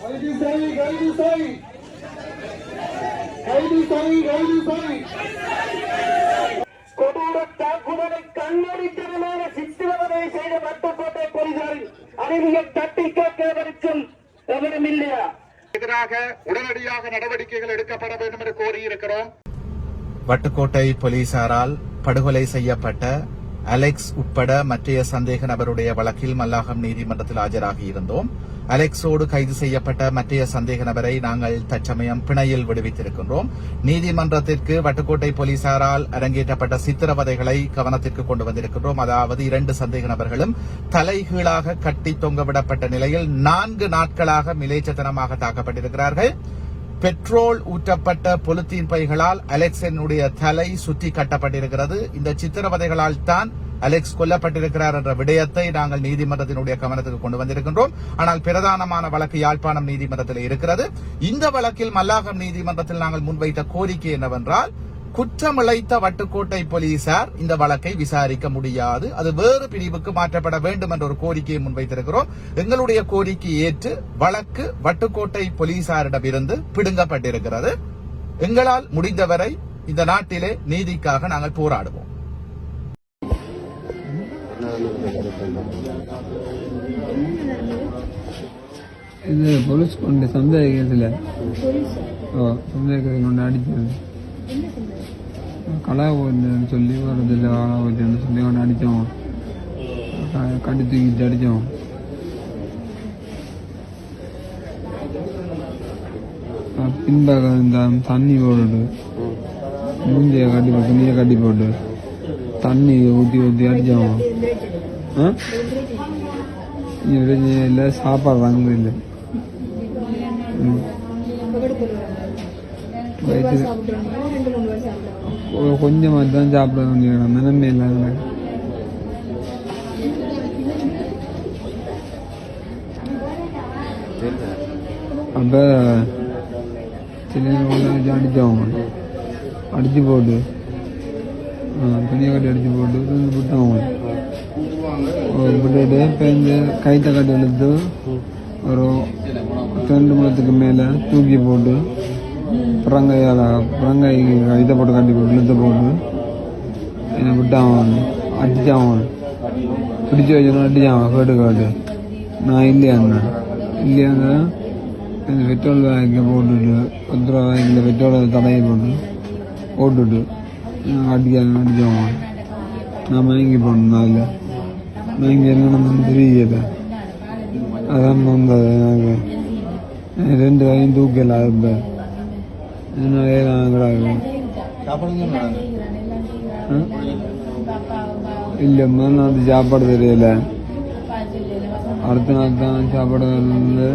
கைது செய் கைது செய் கைது செய் கைது செய் கொடூர தாக்குதலை கண்ணடித்தனமான சித்திரவதை செய்த வட்டக்கோட்டை போலீசாரின் அறிவியல் தட்டி கேட்கிறவருக்கும் எவரும் இல்லையா எதிராக உடனடியாக நடவடிக்கைகள் எடுக்கப்பட வேண்டும் என்று கோரியிருக்கிறோம் வட்டுக்கோட்டை போலீசாரால் படுகொலை செய்யப்பட்ட அலெக்ஸ் உட்பட மற்றைய சந்தேக நபருடைய வழக்கில் மல்லாகம் நீதிமன்றத்தில் ஆஜராகி இருந்தோம். அலெக்ஸோடு கைது செய்யப்பட்ட மற்றைய சந்தேக நபரை நாங்கள் தற்சமயம் பிணையில் விடுவித்திருக்கின்றோம். நீதிமன்றத்திற்கு வட்டுக்கோட்டை போலீசாரால் அரங்கேற்றப்பட்ட சித்திரவதைகளை கவனத்திற்கு கொண்டு வந்திருக்கின்றோம். அதாவது இரண்டு சந்தேக நபர்களும் தலைகீழாக கட்டி தொங்கவிடப்பட்ட நிலையில் நான்கு நாட்களாக மிலேச்சத்தனமாக தாக்கப்பட்டிருக்கிறார்கள். பெட்ரோல் ஊற்றப்பட்ட பொலித்தீன் பைகளால் அலெக்சனுடைய தலை சுற்றி கட்டப்பட்டிருக்கிறது. இந்த சித்திரவதைகளால் தான் அலெக்ஸ் கொல்லப்பட்டிருக்கிறார் என்ற விடயத்தை நாங்கள் நீதிமன்றத்தினுடைய கவனத்துக்கு கொண்டு வந்திருக்கின்றோம். ஆனால் பிரதானமான வழக்கு யாழ்ப்பாணம் நீதிமன்றத்தில் இருக்கிறது. இந்த வழக்கில் மல்லாகம் நீதிமன்றத்தில் நாங்கள் முன்வைத்த கோரிக்கை என்னவென்றால் குற்றமிழைத்த வட்டுக்கோட்டை போலீசார் இந்த வழக்கை விசாரிக்க முடியாது. அது வேறு பிரிவுக்கு மாற்றப்பட வேண்டும் என்ற ஒரு கோரிக்கையை முன்வைத்திருக்கிறோம். எங்களுடைய கோரிக்கை ஏற்று வழக்கு வட்டுக்கோட்டை போலீசாரிடமிருந்து பிடுங்கப்பட்டிருக்கிறது. எங்களால் முடிந்தவரை இந்த நாட்டிலே நீதிக்காக நாங்கள் போராடுவோம். இது போலீஸ் கொண்டு சந்தேகத்தில் ஓ சந்தேகத்தில் கொண்டு அடிச்சது. கலா போச்சுன்னு சொல்லி வரதில்லை வாழா போச்சுன்னு சொல்லி கொண்டு அடித்தோம் கட்டி தூக்கிட்டு அடித்தோம் பின்பாக இந்த தண்ணி போட்டு மூஞ்சியை கட்டி போட்டு துணியை கட்டி போட்டு. தண்ணி ஊற்றி ஊற்றி அடிச்சோம் ஆ? இல்லை சாப்பாடு வாங்க இல்லை. கொஞ்சமாக தான் சாப்பிட வேண்டிய நிலைமை இல்லாத அப்போ சின்ன வச்சு அடித்தோம் அடித்து போட்டு துணியை கட்டி அடித்து போட்டு விட்டோம் விட்டுட்டு பேஞ்சு இந்த கைத்தை கட்டி எடுத்து ஒரு ரெண்டு மணத்துக்கு மேலே தூக்கி போட்டு புறங்கையால் புறங்கை இதை போட்டு கட்டி போட்டு இழுத்து போட்டு என்னை விட்டான் அடிச்சான் பிடிச்சி வச்சோன்னா அடிச்சான் கேட்டு கேட்டு. நான் இல்லையாண்ணா இல்லையாங்க இந்த பெட்ரோல் பேக்கில் போட்டுட்டு பத்து ரூபா பேக்கில் பெட்ரோலை தடையை போட்டு போட்டுட்டு. அடிக்காங்க அடிச்சான் நான் மயங்கி போனேன் அதில் மயங்கி என்ன தெரியல அதான் வந்தது எனக்கு ரெண்டு கையும் தூக்கல இப்போ அதனாலே நான் இல்லைம்மா நான் அது சாப்பாடு தெரியல அடுத்த நாள் தான் சாப்பாடு வந்து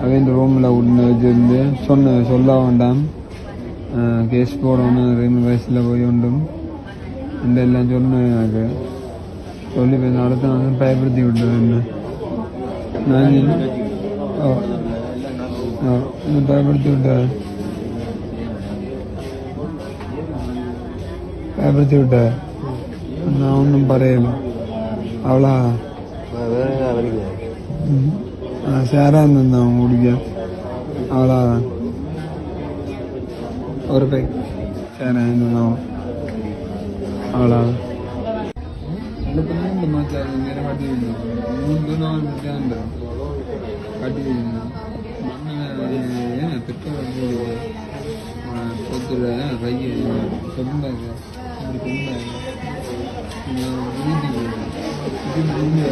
அவன் ரூமில் உடனே வச்சுருந்து சொன்ன சொல்ல வேண்டாம் கேஸ் போடணும் ரெண்டு வயசில் போய் உண்டும் இந்த எல்லாம் சொன்னேன் எனக்கு சொல்லி போய் அடுத்த நாள் பயப்படுத்தி விட்டது என்ன நான் என்ன ஓ ஓ என்ன பயப்படுத்தி விட்டேன் பயப்படுத்தி விட்டேன் நான் ஒன்றும் பறையல அவ்வளோ ஒரு பை சேராக இருந்தேன் அவ்வளோதான் இந்த மாதம் நேர கட்டி மூணு நாள் தேர்ந்தேன் கட்டி மண்ணை பெட்ரோல் பொத்துல வீட்டுக்கு